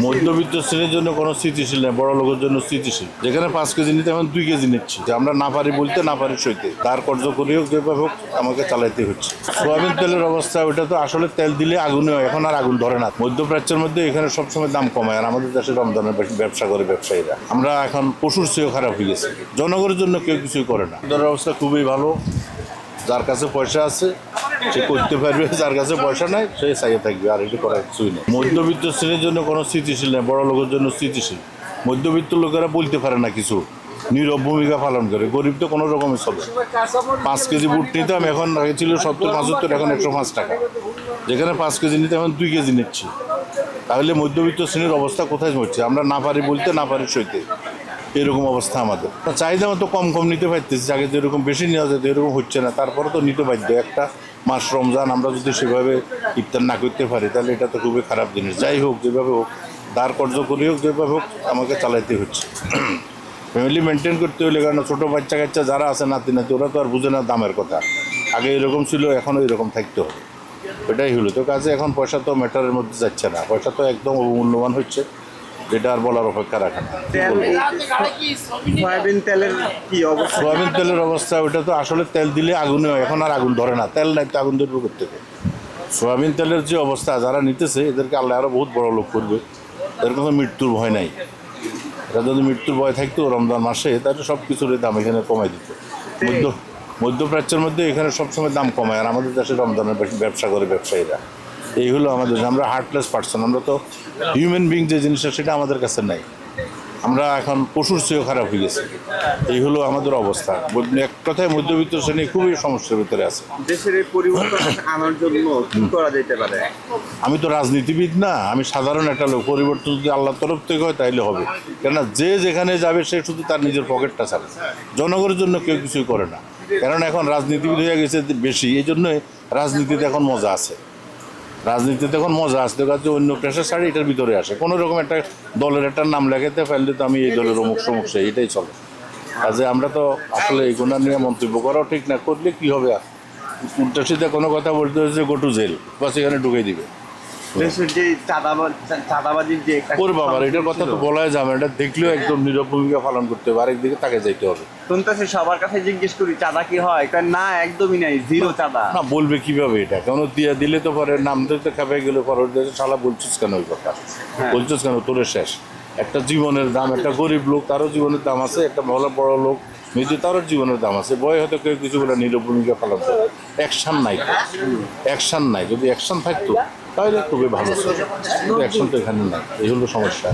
মধ্যবিত্ত শ্রেণির জন্য কোনো স্থিতিশীল নেই, বড় লোকের জন্য স্থিতিশীল। যেখানে পাঁচ কেজি নিতে এখন দুই কেজি নিচ্ছি। যে আমরা না পারি বলতে, না পারি সইতে। তার কর্য করি হোক, যেভাবে হোক, আমাকে চালাইতে হচ্ছে। সোয়াবিন তেলের অবস্থা ওটা তো আসলে তেল দিলে আগুনে হয় এখন আর আগুন ধরে না। মধ্যপ্রাচ্যের মধ্যে এখানে সবসময় দাম কমায়, আর আমাদের দেশে রমজানের ব্যবসা করে ব্যবসায়ীরা। আমরা এখন পশুর চেয়েও খারাপ হয়ে গেছি। জনগণের জন্য কেউ কিছুই করে না। তাদের অবস্থা খুবই ভালো। যার কাছে পয়সা আছে সে করতে পারবে, যার কাছে পয়সা নাই, সে চাইয়ে থাকবে, আর এটি করার কিছুই নেই। মধ্যবিত্ত শ্রেণির জন্য কোনো স্থিতিশীল নেই, বড় লোকের জন্য স্থিতিশীল। মধ্যবিত্ত লোকেরা বলতে পারে না কিছু, নীরব ভূমিকা পালন করে, গরিব তো কোনো রকমের চলে। পাঁচ কেজি বুট নিতাম, এখন ছিল সত্তর, পঁচাত্তর, এখন একশো পাঁচ টাকা। যেখানে পাঁচ কেজি নিতে এখন দুই কেজি নিচ্ছি। তাহলে মধ্যবিত্ত শ্রেণির অবস্থা কোথায় হচ্ছে আমরা না পারি বলতে, না পারি সইতে। এরকম অবস্থা আমাদের। চাহিদা মতো কম কম নিতে পারতেছি, আগে যেরকম বেশি নেওয়া যেত, এরকম হচ্ছে না। তারপরে তো নিতে বাধ্য একটা মাস রমজান, আমরা যদি সেভাবে ইফতার না করতে পারি, তাহলে এটা তো খুবই খারাপ জিনিস। যাই হোক, যেভাবে হোক, দাঁড় কর্য করি হোক, যেভাবে হোক, আমাকে চালাইতে হচ্ছে। ফ্যামিলি মেনটেন করতে হলে, কারণ ছোটো বাচ্চা কাচ্চা যারা আছে নাতি নাতি ওরা তো আর বুঝে না দামের কথা। আগে এরকম ছিল এখনও এরকম থাকতে হবে। এটাই হলো। তো কাজে এখন পয়সা তো ম্যাটারের মধ্যে যাচ্ছে না। পয়সা তো একদম অবমূল্যবান হচ্ছে। যেটা আর বলার অপেক্ষা রাখে না? সয়াবিন তেলের কি অবস্থা? সোয়াবিন তেলের অবস্থা ওটা তো আসলে তেল দিলে আগুনে হয় এখন আর আগুন ধরে না। তেল নাই তো আগুন ধরবে থেকে? সোয়াবিন তেলের যে অবস্থা যারা নিতেছে এদেরকে আল্লাহ আরও বহুত বড় লোক করবে। এদের কোনো মৃত্যুর ভয় নাই। এটা যদি মৃত্যুর ভয় থাকতো রমজান মাসে তাহলে সব কিছুর দাম এখানে কমাই দিত। মধ্য মধ্যপ্রাচ্যের মধ্যে এখানে সবসময় দাম কমায় আর আমাদের দেশে রমজানের ব্যবসা করে ব্যবসায়ীরা। এই হলো আমাদের আমরা হার্টলেস পার্সন আমরা তো হিউম্যান বিং যে জিনিসটা সেটা আমাদের কাছে নাই। আমরা এখন পশুর চেয়েও খারাপ হয়ে গেছি। এই হলো আমাদের অবস্থা। এক কথায় মধ্যবিত্ত শ্রেণি খুবই সমস্যার ভিতরে আছে। দেশের পরিবর্তন আনার জন্য কি করা যেতে পারে? আমি তো রাজনীতিবিদ না আমি সাধারণ একটা লোক। পরিবর্তন যদি আল্লাহ তরফ থেকে হয় তাইলে হবে। কেননা যে যেখানে যাবে সে শুধু তার নিজের পকেটটা চাবে জনগণের জন্য কেউ কিছুই করে না। কারণ এখন রাজনীতিবিদ হয়ে গেছে বেশি। এই জন্যই রাজনীতিতে এখন মজা আছে। রাজনীতিতে এখন মজা আসতে কাছে অন্য পেশা ছাড়ি এটার ভিতরে আসে। কোনো রকম একটা দলের একটা নাম লেখাতে ফেললে তো আমি এই দলের অমুক সমুক সেই, এটাই চলে। কাজে আমরা তো আসলে এগুলো নিয়ে মন্তব্য করাও ঠিক না, করলে কী হবে উল্টা সিধা কোনো কথা বলতে হয়েছে গো টু জেল বা সেখানে ঢুকে দিবে। ওর বাবার এটার কথা তো বলাই যাবে এটা দেখলেও একদম নীরব ভূমিকা পালন করতে হবে আরেকদিকে তাকে যাইতে হবে। শুনতেছি সবার কাছে জিজ্ঞেস করি চাঁদা কি হয়? না একদমই নাই জিরো চাঁদা। না বলবে কীভাবে এটা? কেন দিয়ে দিলে তো পরে নাম দিতে খেপে গেলে পরে শালা বলছিস কেন ওই কথা? হ্যাঁ। বলছিস কেন তোরে শেষ। একটা জীবনের দাম একটা গরিব লোক তারও জীবনের দাম আছে একটা ভালো বড় লোক মেয়েদের তারও জীবনের দাম আছে। বয় হয়তো কেউ কিছু বলে নীরব ভূমিকা পালন করে অ্যাকশন নাই। অ্যাকশন নাই। যদি অ্যাকশন থাকতো তাহলে খুবই ভালো। অ্যাকশন তো এখানে নাই এই হলো সমস্যা।